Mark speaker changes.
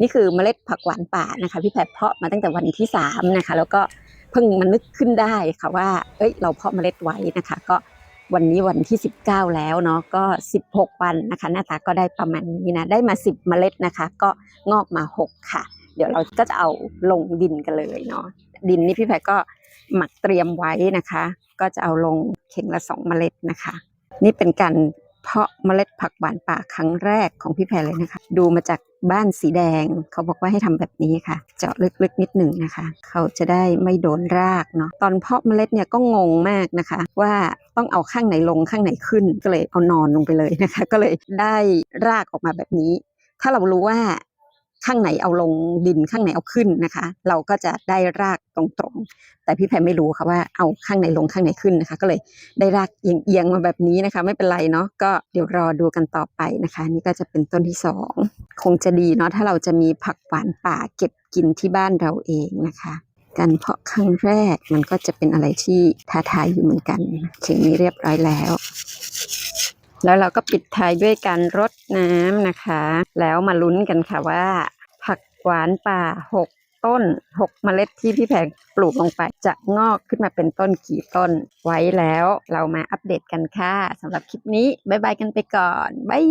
Speaker 1: นี่คือเมล็ดผักหวานป่านะคะพี่แพรเพาะมาตั้งแต่วันที่สามนะคะแล้วก็เพิ่งมานึกขึ้นได้ค่ะว่า เอ้ยเราเพาะเมล็ดไว้นะคะ ก็วันนี้วันที่ 19 แล้วเนาะก็ 16 วันนะคะ หน้าตาก็ได้ประมาณนี้นะได้มา 10 เมล็ดนะคะ ก็งอกมา 6 ค่ะ เดี๋ยวเราก็จะเอาลงดินกันเลยเนาะดินนี่พี่แพรก็หมักเตรียมไว้นะคะ ก็จะเอาลงเข่งละ 2 เมล็ดนะคะ นี่เป็นการ เพาะเมล็ดผักหวานป่าครั้งแรกของพี่แพรเลยนะคะ ดูมาจากบ้านสีแดง เขาบอกว่าให้ทำแบบนี้ค่ะ เจาะลึกๆนิดหนึ่งนะคะ เขาจะได้ไม่โดนรากเนาะตอนเพาะเมล็ดเนี่ยก็งงมากนะคะ ว่าต้องเอาข้างไหนลงข้างไหนขึ้นก็เลยเอานอนลงไปเลยนะคะ ก็เลยได้รากออกมาแบบนี้ ถ้าเรารู้ว่า ข้างไหนเอาลงดินข้างไหนเอาขึ้นนะคะ เราก็จะได้รากตรงๆ แต่พี่แพรไม่รู้ค่ะว่าเอาข้างไหนลงข้างไหนขึ้นนะคะ ก็เลยได้รากเอียงๆมาแบบนี้นะคะ ไม่เป็นไรเนาะก็เดี๋ยวรอดูกันต่อไปนะคะ นี่ก็จะเป็นต้นที่สองคงจะดีเนาะถ้าเราจะมีผักหวานป่าเก็บกินที่บ้านเราเองนะคะการเพราะครั้งแรกมันก็จะเป็นอะไรที่ท้าทายอยู่เหมือนกันเข่งนี้เรียบร้อยแล้ว แล้วเราก็ปิดท้ายด้วยการรดน้ำนะคะ แล้วมาลุ้นกันค่ะว่า หวานป่า 6 ต้น 6 เมล็ดที่พี่แพงปลูกลงไป จะงอกขึ้นมาเป็นต้นกี่ต้นไว้แล้ว เรามาอัปเดตกันค่ะสำหรับคลิปนี้ บ๊ายบายกันไปก่อน บาย